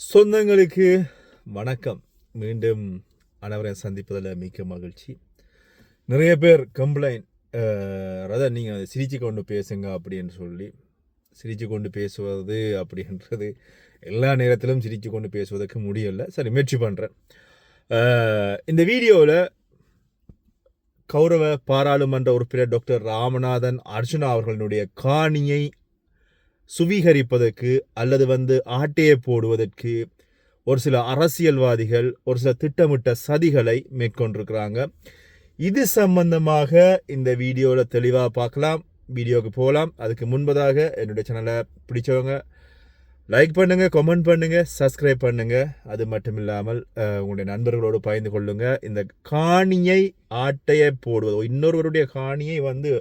சொந்தங்களுக்கு வணக்கம். மீண்டும் அனைவரை சந்திப்பதில் மிக்க மகிழ்ச்சி. நிறைய பேர் கம்ப்ளைண்ட் அதாவது நீங்கள் சிரிச்சு கொண்டு பேசுங்க அப்படின்னு சொல்லி சிரித்து கொண்டு பேசுவது அப்படின்றது எல்லா நேரத்திலும் சிரித்து கொண்டு பேசுவதற்கு முடியலை. சரி முயற்சி பண்ணுறேன் இந்த வீடியோவில் கௌரவ பாராளுமன்ற உறுப்பினர் டாக்டர் ராமநாதன் அர்ஜுனா அவர்களுடைய காணியை சுவீகரிப்பதற்கு அல்லது வந்து ஆட்டையை போடுவதற்கு ஒரு சில அரசியல்வாதிகள் ஒரு சில திட்டமிட்ட சதிகளை மேற்கொண்டிருக்கிறாங்க. இது சம்பந்தமாக இந்த வீடியோவில் தெளிவாக பார்க்கலாம். வீடியோவுக்கு போகலாம். அதுக்கு முன்பதாக என்னுடைய சேனலை பிடிச்சவங்க லைக் பண்ணுங்கள் கமெண்ட் பண்ணுங்கள் சப்ஸ்கிரைப் பண்ணுங்கள் அது மட்டும் இல்லாமல் உங்களுடைய நண்பர்களோடு பகிர்ந்து கொள்ளுங்கள் இந்த காணியை ஆட்டையை போடுவது இன்னொருவருடைய காணியை வந்து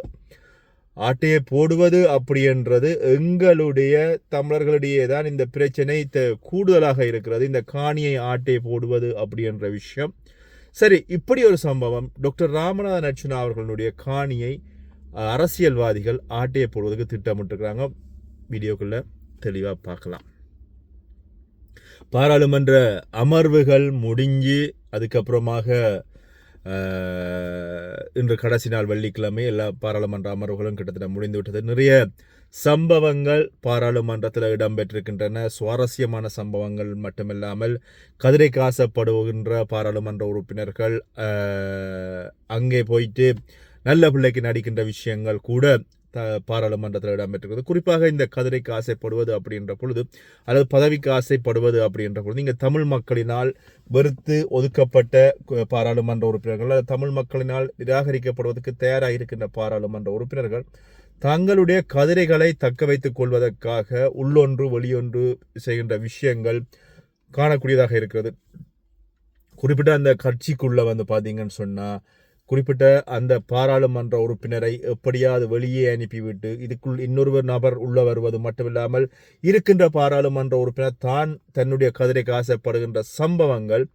ஆட்டையை போடுவது அப்படின்றது எங்களுடைய தமிழர்களிடையே தான் இந்த பிரச்சனை த- கூடுதலாக இருக்கிறது. இந்த காணியை ஆட்டையை போடுவது அப்படின்ற விஷயம். சரி இப்படி ஒரு சம்பவம். டாக்டர் ராமநாதன் அர்ச்சுனா அவர்களுடைய காணியை அரசியல்வாதிகள் ஆட்டையை போடுவதற்கு திட்டமிட்டுருக்கிறாங்க. வீடியோக்குள்ள தெளிவாக பார்க்கலாம். பாராளுமன்ற அமர்வுகள் முடிஞ்சு அதுக்கப்புறமாக இன்று கடைசி நாள் வெள்ளிக்கிழமை எல்லா பாராளுமன்ற அமர்வுகளும் கிட்டத்தட்ட முடிந்து விட்டது நிறைய சம்பவங்கள் பாராளுமன்றத்தில் இடம்பெற்றிருக்கின்றன. சுவாரஸ்யமான சம்பவங்கள் மட்டுமில்லாமல் கதிரை காசப்படுகின்ற பாராளுமன்ற உறுப்பினர்கள் அங்கே போயிட்டு நல்ல பிள்ளைக்கு நடிக்கின்ற விஷயங்கள் கூட த பாராளுமன்றத்தில் இடம்பெற்றிருக்கிறது. குறிப்பாக இந்த கதிரைக்கு ஆசைப்படுவது அப்படின்ற பொழுது அல்லது பதவிக்கு ஆசைப்படுவது அப்படின்ற பொழுது இங்கே தமிழ் மக்களினால் வெறுத்து ஒதுக்கப்பட்ட பாராளுமன்ற உறுப்பினர்கள் அல்லது தமிழ் மக்களினால் நிராகரிக்கப்படுவதற்கு தயாராக இருக்கின்ற பாராளுமன்ற உறுப்பினர்கள் தங்களுடைய கதிரைகளை தக்க வைத்துக் கொள்வதற்காக உள்ளொன்று வெளியொன்று செய்கின்ற விஷயங்கள் காணக்கூடியதாக இருக்கிறது. குறிப்பிட்ட அந்த கட்சிக்குள்ளே வந்து பார்த்தீங்கன்னு சொன்னால் குறிப்பிட்ட அந்த பாராளுமன்ற உறுப்பினரை எப்படியாவது வெளியே அனுப்பிவிட்டு இதுக்குள் இன்னொரு நபர் உள்ள வருவது மட்டுமில்லாமல் இருக்கின்ற பாராளுமன்ற உறுப்பினர் தான் தன்னுடைய கதிரைக்கு ஆசைப்படுகின்ற சம்பவங்கள்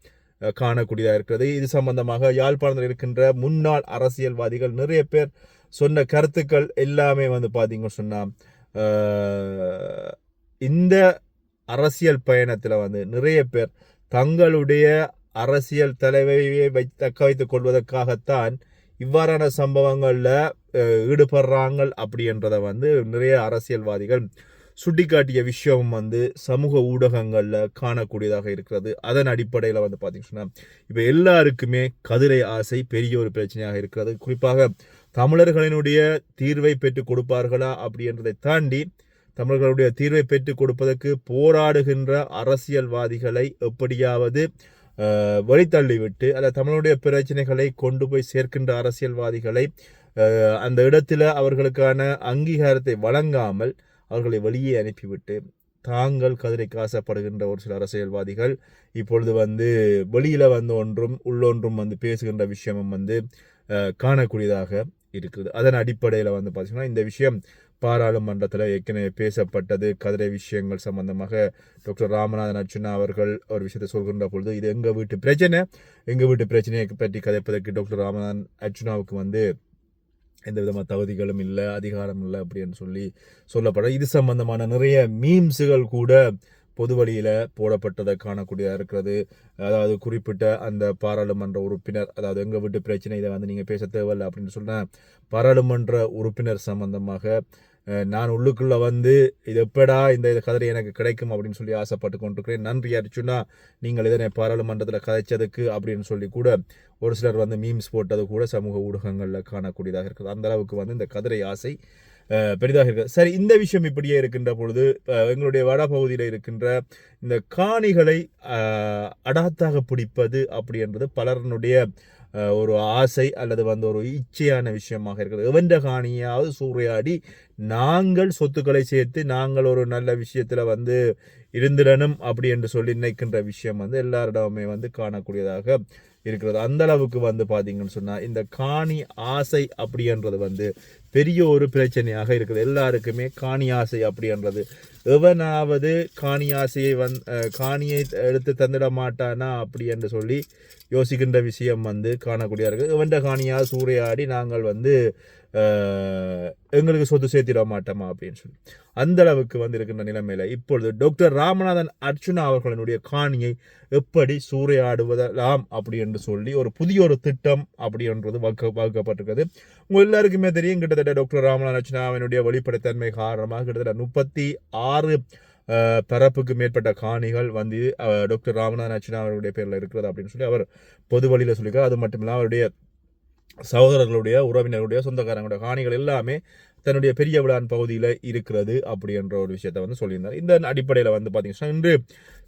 காணக்கூடியதாக இருக்கிறது. இது சம்பந்தமாக யாழ்ப்பாணத்தில் இருக்கின்ற முன்னாள் அரசியல்வாதிகள் நிறைய பேர் சொன்ன கருத்துக்கள் எல்லாமே வந்து பார்த்தீங்கன்னு சொன்னால் இந்த அரசியல் பயணத்தில் வந்து நிறைய பேர் தங்களுடைய அரசியல் தலைவையே வை தக்க வைத்துக் கொள்வதற்காகத்தான் இவ்வாறான சம்பவங்களில் ஈடுபடுறாங்க அப்படின்றத வந்து நிறைய அரசியல்வாதிகள் சுட்டிக்காட்டிய விஷயம் வந்து சமூக ஊடகங்களில் காணக்கூடியதாக இருக்கிறது. அதன் அடிப்படையில் வந்து பார்த்தீங்கன்னா இப்போ எல்லாருக்குமே கதிரை ஆசை பெரிய ஒரு பிரச்சனையாக இருக்கிறது. குறிப்பாக தமிழர்களினுடைய தீர்வை பெற்றுக் கொடுப்பார்களா அப்படின்றதை தாண்டி தமிழர்களுடைய தீர்வை பெற்றுக் கொடுப்பதற்கு போராடுகின்ற அரசியல்வாதிகளை எப்படியாவது வழித்தள்ளிவிட்டு அல்ல தமிழுடைய பிரச்சனைகளை கொண்டு போய் சேர்க்கின்ற அரசியல்வாதிகளை அந்த இடத்துல அவர்களுக்கான அங்கீகாரத்தை வழங்காமல் அவர்களை வெளியே அனுப்பிவிட்டு தாங்கள் கதிரை காசப்படுகின்ற ஒரு சில அரசியல்வாதிகள் இப்பொழுது வந்து வெளியில் வந்து ஒன்றும் உள்ளொன்றும் வந்து பேசுகின்ற விஷயமும் வந்து காணக்கூடியதாக இருக்குது. அதன் அடிப்படையில் வந்து பார்த்தீங்கன்னா இந்த விஷயம் பாராளுமன்றத்தில் ஏற்கனவே பேசப்பட்டது. கதிரை விஷயங்கள் சம்பந்தமாக டாக்டர் ராமநாதன் அர்ச்சுனா அவர்கள் ஒரு விஷயத்தை சொல்கின்ற பொழுது இது எங்கள் வீட்டு பிரச்சனை? எங்கள் வீட்டு பிரச்சனையை பற்றி கதைப்பதற்கு டாக்டர் ராமநாதன் அர்ச்சுனாவுக்கு வந்து எந்த விதமான தகுதிகளும் இல்லை அதிகாரம் இல்லை அப்படின்னு சொல்லி சொல்லப்படும். இது சம்பந்தமான நிறைய மீம்ஸுகள் கூட பொது வழியில் போடப்பட்டதை காணக்கூடியதாக இருக்கிறது. அதாவது குறிப்பிட்ட அந்த பாராளுமன்ற உறுப்பினர் அதாவது எங்கள் வீட்டு பிரச்சனை இதை வந்து நீங்கள் பேச தேவையில்லை அப்படின்னு சொன்னால் பாராளுமன்ற உறுப்பினர் சம்பந்தமாக நான் உள்ளுக்குள்ளே வந்து இது எப்படா இந்த இது கதிரை எனக்கு கிடைக்கும் அப்படின்னு சொல்லி ஆசைப்பட்டு கொண்டிருக்கிறேன். நன்றி அர்ச்சுனா நீங்கள் இதனை பாராளுமன்றத்தில் கதைச்சதுக்கு அப்படின்னு சொல்லி கூட ஒரு சிலர் வந்து மீம்ஸ் போட்டது கூட சமூக ஊடகங்களில் காணக்கூடியதாக இருக்குது. அந்த அளவுக்கு வந்து இந்த கதிரை ஆசை பெரிதாக இருக்குது சரி இந்த விஷயம் இப்படியே இருக்கின்ற பொழுது எங்களுடைய வட பகுதியில் இருக்கின்ற இந்த காணிகளை அடாத்தாக பிடிப்பது அப்படின்றது பலருடைய ஒரு ஆசை அல்லது வந்து ஒரு இச்சையான விஷயமாக இருக்கிறது. எவன்ற காணியாவது சூறையாடி நாங்கள் சொத்துக்களை சேர்த்து நாங்கள் ஒரு நல்ல விஷயத்தில் வந்து இருந்திடணும் அப்படி என்று சொல்லி நினைக்கின்ற விஷயம் வந்து எல்லாரிடமே வந்து காணக்கூடியதாக இருக்கிறது. அந்த அளவுக்கு வந்து பார்த்தீங்கன்னு சொன்னால் இந்த காணி ஆசை அப்படின்றது வந்து பெரிய ஒரு பிரச்சனையாக இருக்குது. எல்லாருக்குமே காணி ஆசை அப்படின்றது. எவனாவது காணி ஆசையை வந் காணியை எடுத்து தந்துட மாட்டானா அப்படி என்று சொல்லி யோசிக்கின்ற விஷயம் வந்து காணக்கூடிய இருக்குது காணியாக சூறையாடி நாங்கள் வந்து எங்களுக்கு சொத்து சேர்த்திட மாட்டோமா அப்படின்னு சொல்லி. அந்த அளவுக்கு வந்து இருக்கின்ற நிலைமையில் இப்பொழுது டாக்டர் ராமநாதன் அர்ச்சுனா அவர்களினுடைய காணியை எப்படி சூறையாடுவதெல்லாம் அப்படி என்று சொல்லி ஒரு புதிய ஒரு திட்டம் அப்படின்றது வகுக்க வகுக்கப்பட்டிருக்கிறது உங்கள் எல்லாருக்குமே தெரியும். கிட்டத்தட்ட டாக்டர் ராமநாதன் அர்ச்சுனாவினுடைய வெளிப்படைத்தன்மை காரணமாக கிட்டத்தட்ட முப்பத்தி ஆறு பரப்புக்கு மேற்பட்ட காணிகள் வந்து டாக்டர் ராமநாதன் அர்ச்சுனா அவருடைய பேரில் இருக்கிறது அப்படின்னு சொல்லி அவர் பொது வழியில் சொல்லியிருக்கார். அது மட்டும் இல்லாமல் அவருடைய சகோதரர்களுடைய உறவினர்களுடைய சொந்தக்காரங்களுடைய காணிகள் எல்லாமே தன்னுடைய பெரிய விழான் பகுதியில் இருக்கிறது அப்படின்ற ஒரு விஷயத்த வந்து சொல்லியிருந்தார். இந்த அடிப்படையில் வந்து பார்த்தீங்கன்னா இன்று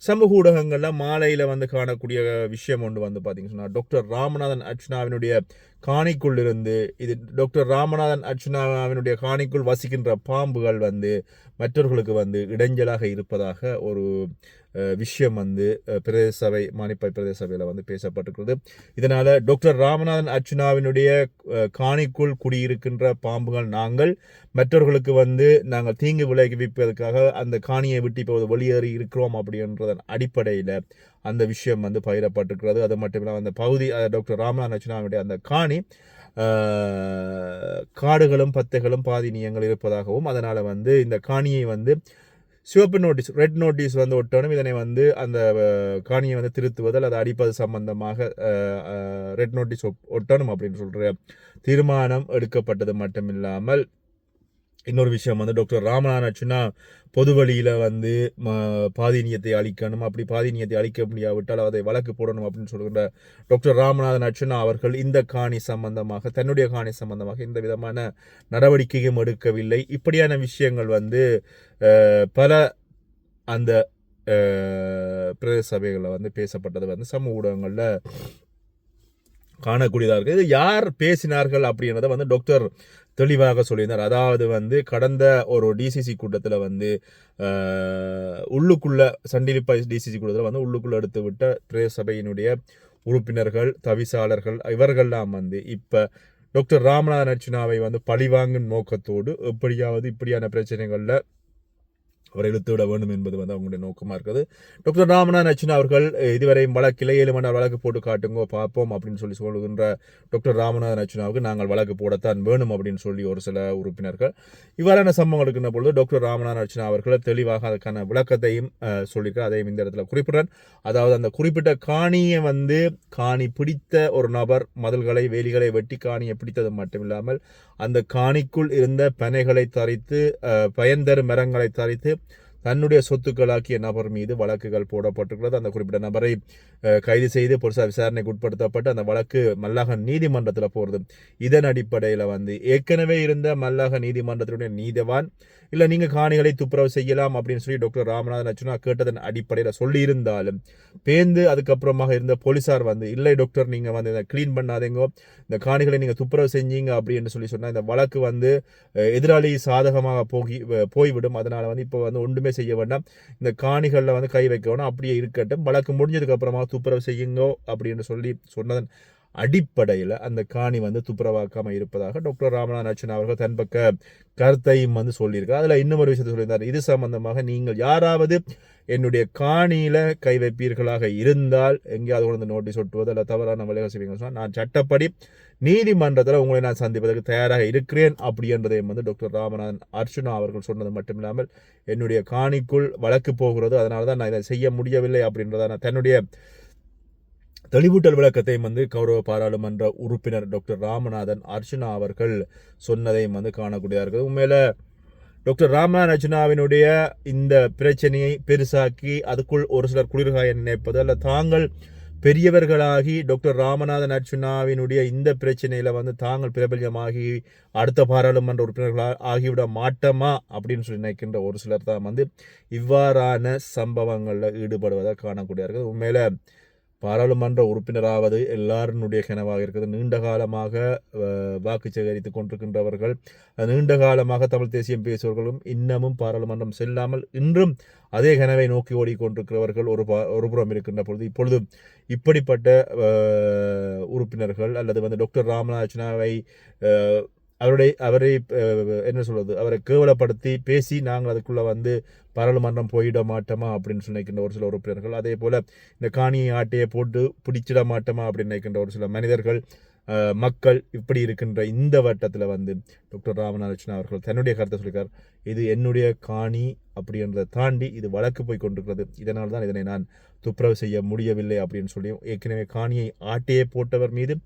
சமூக ஊடகங்களில் மாலையில் வந்து காணக்கூடிய விஷயம் ஒன்று வந்து பார்த்தீங்கன்னா டாக்டர் ராமநாதன் அர்ச்சனாவினுடைய காணிக்குள் இருந்து இது டாக்டர் ராமநாதன் அர்ச்சனாவினுடைய காணிக்குள் வசிக்கின்ற பாம்புகள் வந்து மற்றவர்களுக்கு வந்து இடைஞ்சலாக இருப்பதாக ஒரு விஷயம் வந்து பிரதேச சபை மானிப்பாய் பிரதேச சபையில் வந்து பேசப்பட்டிருக்கிறது. இதனால் டாக்டர் ராமநாதன் அர்ச்சுனாவினுடைய காணிக்குள் குடியிருக்கின்ற பாம்புகள் நாங்கள் மற்றவர்களுக்கு வந்து நாங்கள் தீங்கு விளைவிப்பதற்காக அந்த காணியை விட்டு இப்போது வெளியேறி இருக்கிறோம் அப்படின்றதன் அடிப்படையில் அந்த விஷயம் வந்து பகிரப்பட்டிருக்கிறது. அது மட்டும் இல்லாமல் அந்த பகுதி டாக்டர் ராமநாதன் அர்ச்சுனாவுடைய அந்த காணி காடுகளும் பத்தைகளும் பாதினியங்கள் இருப்பதாகவும் அதனால் வந்து இந்த காணியை வந்து சிவப்பு நோட்டீஸ் ரெட் நோட்டீஸ் வந்து ஒட்டணும். இதனை வந்து அந்த காணியை வந்து திருத்துவது அல்லது அடிப்பது சம்பந்தமாக ரெட் நோட்டீஸ் ஒட்டணும் அப்படின்னு சொல்கிற தீர்மானம் எடுக்கப்பட்டது மட்டுமில்லாமல் இன்னொரு விஷயம் வந்து டாக்டர் ராமநாதன் பொது வழியில் வந்து ம பாதினியத்தை அழிக்கணும். அப்படி பாதினியத்தை அழிக்க முடியாவிட்டால் அதை வழக்கு போடணும் அப்படின்னு சொல்கின்ற டாக்டர் ராமநாதன் அச்சுனா அவர்கள் இந்த காணி சம்பந்தமாக தன்னுடைய காணி சம்பந்தமாக எந்த விதமான நடவடிக்கையும் எடுக்கவில்லை. இப்படியான விஷயங்கள் வந்து பல அந்த பிரதேச சபைகளில் வந்து பேசப்பட்டது வந்து சமூக ஊடகங்களில் காணக்கூடியதாக இருக்குது இது யார் பேசினார்கள் அப்படின்றத வந்து டாக்டர் தெளிவாக சொல்லியிருந்தார். அதாவது வந்து கடந்த ஒரு டிசிசி கூட்டத்தில் வந்து உள்ளுக்குள்ள சண்டிலிப்பா டிசிசி கூட்டத்தில் வந்து உள்ளுக்குள்ளே எடுத்து விட்ட பிரதேச சபையினுடைய உறுப்பினர்கள் தவிசாளர்கள் இவர்கள்லாம் வந்து இப்போ டாக்டர் ராமநாதன் அர்ச்சுனாவை வந்து பழிவாங்கும் நோக்கத்தோடு எப்படியாவது இப்படியான பிரச்சனைகளில் அவரை இழுத்து விட வேண்டும் என்பது வந்து அவங்களுடைய நோக்கமாக இருக்குது. டாக்டர் ராமநாதன் அர்ச்சுனா அவர்கள் இதுவரையும் வழக்கில் ஏழு மணி வழக்கு போட்டு காட்டுங்கோ பார்ப்போம் அப்படின்னு சொல்லி சொல்லுகின்ற டாக்டர் ராமநாதன் அர்ச்சுனாவுக்கு நாங்கள் வழக்கு போடத்தான் வேணும் அப்படின்னு சொல்லி ஒரு சில உறுப்பினர்கள். இவ்வாறான சம்பவங்கள் இருக்கின்ற பொழுது டாக்டர் ராமநாதன் அர்ச்சனா அவர்கள் தெளிவாக அதற்கான விளக்கத்தையும் சொல்லியிருக்க அதையும் இந்த இடத்துல குறிப்பிடுறேன். அதாவது அந்த குறிப்பிட்ட காணியை வந்து காணி பிடித்த ஒரு நபர் மதில்களை வேலிகளை வெட்டி காணியை பிடித்தது மட்டுமில்லாமல் அந்த காணிக்குள் இருந்த பனைகளை தரித்து அஹ், பயன் தரும் மரங்களை தரித்து தன்னுடைய சொத்துக்களாக்கிய நபர் மீது வழக்குகள் போடப்பட்டிருக்கிறது. அந்த குறிப்பிட்ட நபரை கைது செய்து பொருசா விசாரணைக்கு உட்படுத்தப்பட்டு அந்த வழக்கு மல்லாக நீதிமன்றத்தில் போகிறது இதன் அடிப்படையில் வந்து ஏற்கனவே இருந்த மல்லாக நீதிமன்றத்தினுடைய நீதிவான் இல்லை நீங்கள் காணிகளை துப்புரவு செய்யலாம் அப்படின்னு சொல்லி டாக்டர் ராமநாதன் அச்சுனா கேட்டதன் அடிப்படையில் சொல்லியிருந்தாலும் பேந்து அதுக்கப்புறமாக இருந்த போலீசார் வந்து இல்லை டாக்டர் நீங்கள் வந்து இதை க்ளீன் பண்ணாதீங்க. இந்த காணிகளை நீங்கள் துப்புரவு செஞ்சீங்க அப்படின்னு சொல்லி சொன்னால் இந்த வழக்கு வந்து எதிராளி சாதகமாக போகி போய்விடும். அதனால் வந்து இப்போ வந்து ஒன்றுமே செய்ய வேண்டாம். இந்த காணிகளில் வந்து கை வைக்க வேணாம் அப்படியே இருக்கட்டும். வழக்கு முடிஞ்சதுக்கப்புறமா துப்புரவு செய்யுங்கோ அப்படின்னு சொல்லி சொன்னதன் அடிப்படையில் அந்த காணி வந்து துப்புரவாக்காமல் இருப்பதாக டாக்டர் ராமநாதன் அர்ச்சனா அவர்கள் தன் பக்க கருத்தையும் வந்து சொல்லியிருக்கார் அதில் இன்னும் ஒரு விஷயத்தை சொல்லியிருந்தார். இது சம்பந்தமாக நீங்கள் யாராவது என்னுடைய காணியில் கை வைப்பீர்களாக இருந்தால் எங்கேயாவது கொண்டு நோட்டீஸ் ஒட்டுவது இல்லை தவறான வேலைகள் செய்வீங்க சொன்னால் நான் சட்டப்படி நீதிமன்றத்தில் உங்களை நான் சந்திப்பதற்கு தயாராக இருக்கிறேன் அப்படி என்பதையும் வந்து டாக்டர் ராமநாதன் அர்ச்சுனா அவர்கள் சொன்னது மட்டும் இல்லாமல் என்னுடைய காணிக்குள் வழக்கு போகிறது அதனால தான் நான் இதை செய்ய முடியவில்லை அப்படின்றத நான் தன்னுடைய தெளிவூட்டல் விளக்கத்தையும் வந்து கௌரவ பாராளுமன்ற உறுப்பினர் டாக்டர் ராமநாதன் அர்ச்சுனா அவர்கள் சொன்னதையும் வந்து காணக்கூடியதாக இருக்குது. உண்மையில டாக்டர் ராமநாதன் இந்த பிரச்சனையை பெருசாக்கி அதுக்குள் ஒரு சிலர் குளிர்காய நினைப்பது அல்ல. தாங்கள் பெரியவர்களாகி டாக்டர் ராமநாதன் அர்ச்சுனாவினுடைய இந்த பிரச்சனையில் வந்து தாங்கள் பிரபல்யமாகி அடுத்த பாராளுமன்ற உறுப்பினர்களாக ஆகிவிட மாட்டோமா அப்படின்னு சொல்லி நினைக்கின்ற ஒரு சிலர் தான் வந்து இவ்வாறான சம்பவங்களில் ஈடுபடுவதை காணக்கூடியார்கள் உண்மையில பாராளுமன்ற உறுப்பினராவது எல்லாருடைய கனவாக இருக்கிறது. நீண்ட காலமாக வாக்கு சேகரித்து கொண்டிருக்கின்றவர்கள் நீண்ட காலமாக தமிழ் தேசியம் பேசுபவர்களும் இன்னமும் பாராளுமன்றம் செல்லாமல் இன்றும் அதே கனவை நோக்கி ஓடிக்கொண்டிருக்கிறவர்கள் ஒரு பா ஒரு புறம் இருக்கின்ற பொழுது இப்பொழுது இப்படிப்பட்ட உறுப்பினர்கள் அல்லது வந்து டாக்டர் ராமநாதனாவை அவருடைய அவரை என்ன சொல்வது அவரை கேவலப்படுத்தி பேசி நாங்கள் அதுக்குள்ளே வந்து பாராளுமன்றம் போயிட மாட்டோமா அப்படின்னு நினைக்கின்ற ஒரு சில உறுப்பினர்கள். அதே போல் இந்த காணியை ஆட்டையை போட்டு பிடிச்சிட மாட்டோமா அப்படின்னு நினைக்கின்ற ஒரு சில மனிதர்கள் மக்கள் இப்படி இருக்கின்ற இந்த வட்டத்தில் வந்து டாக்டர் ராமநாதன் அவர்கள் தன்னுடைய கருத்தை சொல்லியிருக்கார். இது என்னுடைய காணி அப்படின்றத தாண்டி இது வழக்கு போய் கொண்டிருக்கிறது. இதனால் தான் இதனை நான் துப்புரவு செய்ய முடியவில்லை அப்படின்னு சொல்லி ஏற்கனவே காணியை ஆட்டையே போட்டவர் மீது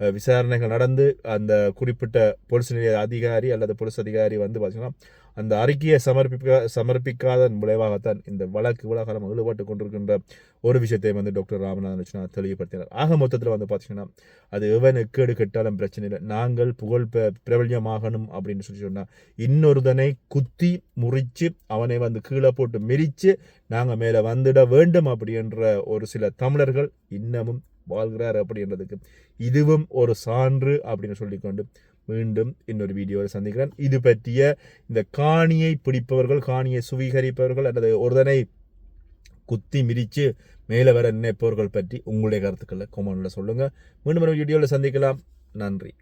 விசாரணைகள் நடந்து அந்த குறிப்பிட்ட போலீஸ் நிலைய அதிகாரி அல்லது போலீஸ் அதிகாரி வந்து பார்த்தீங்கன்னா அந்த அறிக்கையை சமர்ப்பிக்க சமர்ப்பிக்காதன் விளைவாகத்தான் இந்த வழக்கு இவ்வளவு ஈடுபட்டு கொண்டிருக்கின்ற ஒரு விஷயத்தை வந்து டாக்டர் ராமநாதன் தெளிவுபடுத்தினார். ஆக மொத்தத்தில் வந்து பார்த்தீங்கன்னா அது எவன் எக்கேடு கெட்டாலும் பிரச்சனை இல்லை. நாங்கள் புகழ் பெ பிரபல்யமாகணும் அப்படின்னு சொல்லி சொன்னால் இன்னொருதனை குத்தி முறித்து அவனை வந்து கீழே போட்டு மிரித்து நாங்கள் மேலே வந்துட வேண்டும் அப்படின்ற ஒரு சில தமிழர்கள் இன்னமும் வாழ்கிறார் அப்படின்றதுக்கு இதுவும் ஒரு சான்று அப்படின்னு சொல்லிக்கொண்டு மீண்டும் இன்னொரு வீடியோவில் சந்திக்கிறேன். இது பற்றிய இந்த காணியை பிடிப்பவர்கள் காணியை சுவீகரிப்பவர்கள் அல்லது ஒருதனை குத்தி மிதித்து மேலே வர நினைப்பவர்கள் பற்றி உங்களுடைய கருத்துக்களை கொமெண்டில் சொல்லுங்கள் மீண்டும் ஒரு வீடியோவில் சந்திக்கலாம். நன்றி.